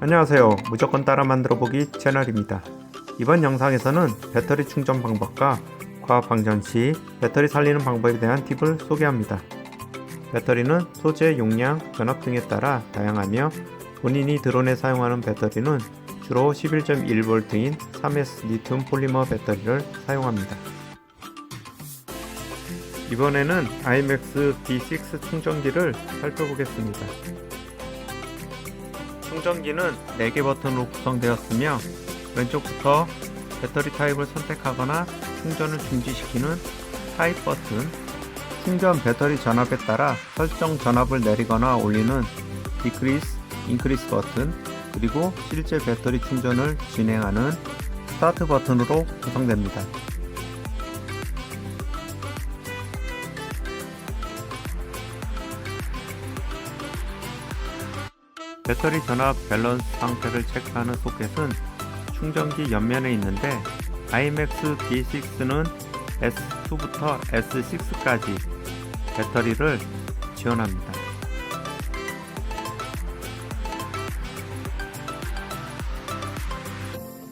안녕하세요. 무조건 따라 만들어 보기 채널입니다. 이번 영상에서는 배터리 충전 방법과 과학 방전 시 배터리 살리는 방법에 대한 팁을 소개합니다. 배터리는 소재, 용량, 전압 등에 따라 다양하며 본인이 드론에 사용하는 배터리는 주로 11.1V인 3S 리튬 폴리머 배터리를 사용합니다. 이번에는 IMAX B6 충전기를 살펴보겠습니다. 충전기는 4개 버튼으로 구성되었으며 왼쪽부터 배터리 타입을 선택하거나 충전을 중지시키는 타입 버튼, 충전 배터리 전압에 따라 설정 전압을 내리거나 올리는 디크리스, 인크리스 버튼, 그리고 실제 배터리 충전을 진행하는 스타트 버튼으로 구성됩니다. 배터리 전압 밸런스 상태를 체크하는 소켓은 충전기 옆면에 있는데 IMAX B6는 S2부터 S6까지 배터리를 지원합니다.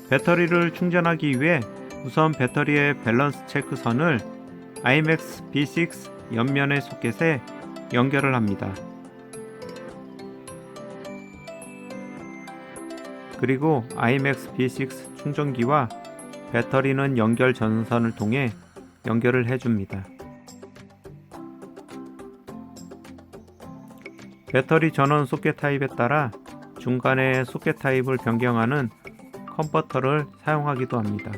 배터리를 충전하기 위해 우선 배터리의 밸런스 체크선을 IMAX B6 옆면의 소켓에 연결을 합니다. 그리고 IMAX B6 충전기와 배터리는 연결 전선을 통해 연결을 해줍니다. 배터리 전원 소켓 타입에 따라 중간에 소켓 타입을 변경하는 컨버터를 사용하기도 합니다.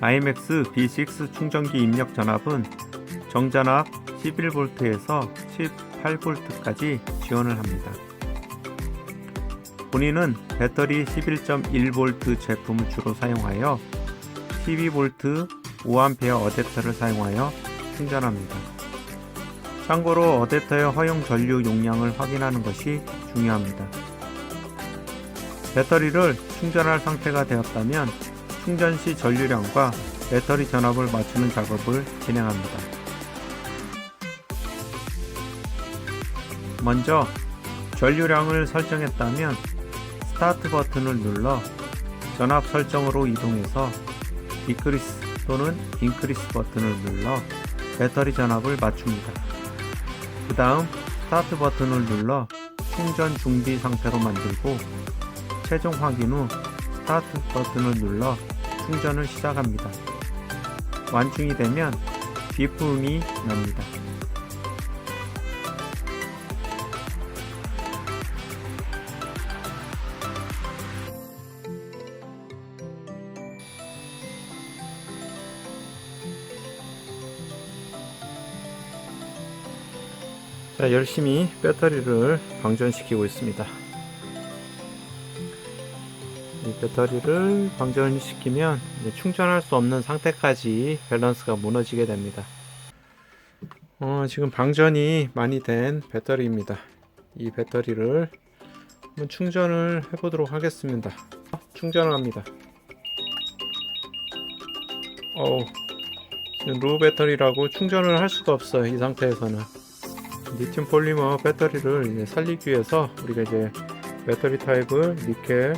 IMAX B6 충전기 입력 전압은 정전압 11V에서 18V까지 지원을 합니다. 본인은 배터리 11.1V 제품을 주로 사용하여 12V 5A 어댑터를 사용하여 충전합니다. 참고로 어댑터의 허용 전류 용량을 확인하는 것이 중요합니다. 배터리를 충전할 상태가 되었다면 충전 시 전류량과 배터리 전압을 맞추는 작업을 진행합니다. 먼저 전류량을 설정했다면 스타트 버튼을 눌러 전압 설정으로 이동해서 디크리스 또는 인크리스 버튼을 눌러 배터리 전압을 맞춥니다. 그 다음 스타트 버튼을 눌러 충전 준비 상태로 만들고 최종 확인 후 스타트 버튼을 눌러 충전을 시작합니다. 완충이 되면 비품이 납니다. 자, 열심히 배터리를 방전시키고 있습니다. 이 배터리를 방전시키면 충전할 수 없는 상태까지 밸런스가 무너지게 됩니다. 어, 지금 방전이 많이 된 배터리입니다. 이 배터리를 한번 충전을 해보도록 하겠습니다. 충전을 합니다. 어우, 지금 로우 배터리라고 충전을 할 수가 없어요. 이 상태에서는. 리튬 폴리머 배터리를 이제 살리기 위해서 우리가 이제 배터리 타입을 니켈,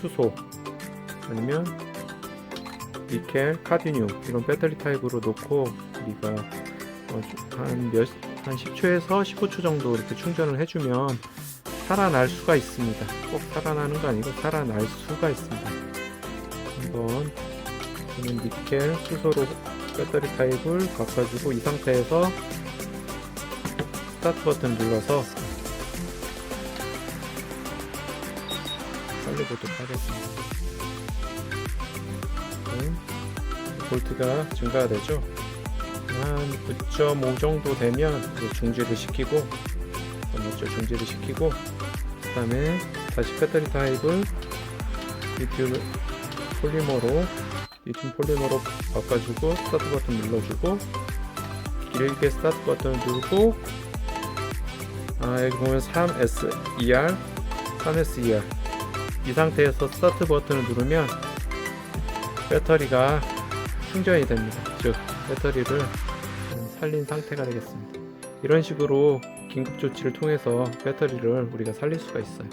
수소 아니면 니켈, 카드뮴 이런 배터리 타입으로 놓고 우리가 어, 한몇 한 10초에서 15초 정도 이렇게 충전을 해주면 살아날 수가 있습니다. 꼭 살아나는 거 아니고 살아날 수가 있습니다. 한번 저는 니켈, 수소로 배터리 타입을 바꿔주고 이 상태에서 스타트 버튼 눌러서 살려보도록 하겠습니다. 음, 볼트가 증가가 되죠. 한 9.5 정도 되면 중지를 시키고 맞죠? 중지를 시키고 그 다음에 다시 배터리 타입을 리튬 폴리머로 리튬 폴리머로 바꿔주고 스타트 버튼 눌러주고 길게 스타트 버튼을 누르고 아, 여기 보면 3SER, 3SER 이 상태에서 스타트 버튼을 누르면 배터리가 충전이 됩니다. 즉 배터리를 살린 상태가 되겠습니다. 이런 식으로 긴급 조치를 통해서 배터리를 우리가 살릴 수가 있어요.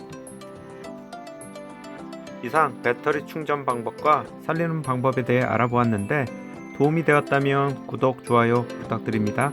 이상 배터리 충전 방법과 살리는 방법에 대해 알아보았는데 도움이 되었다면 구독, 좋아요 부탁드립니다.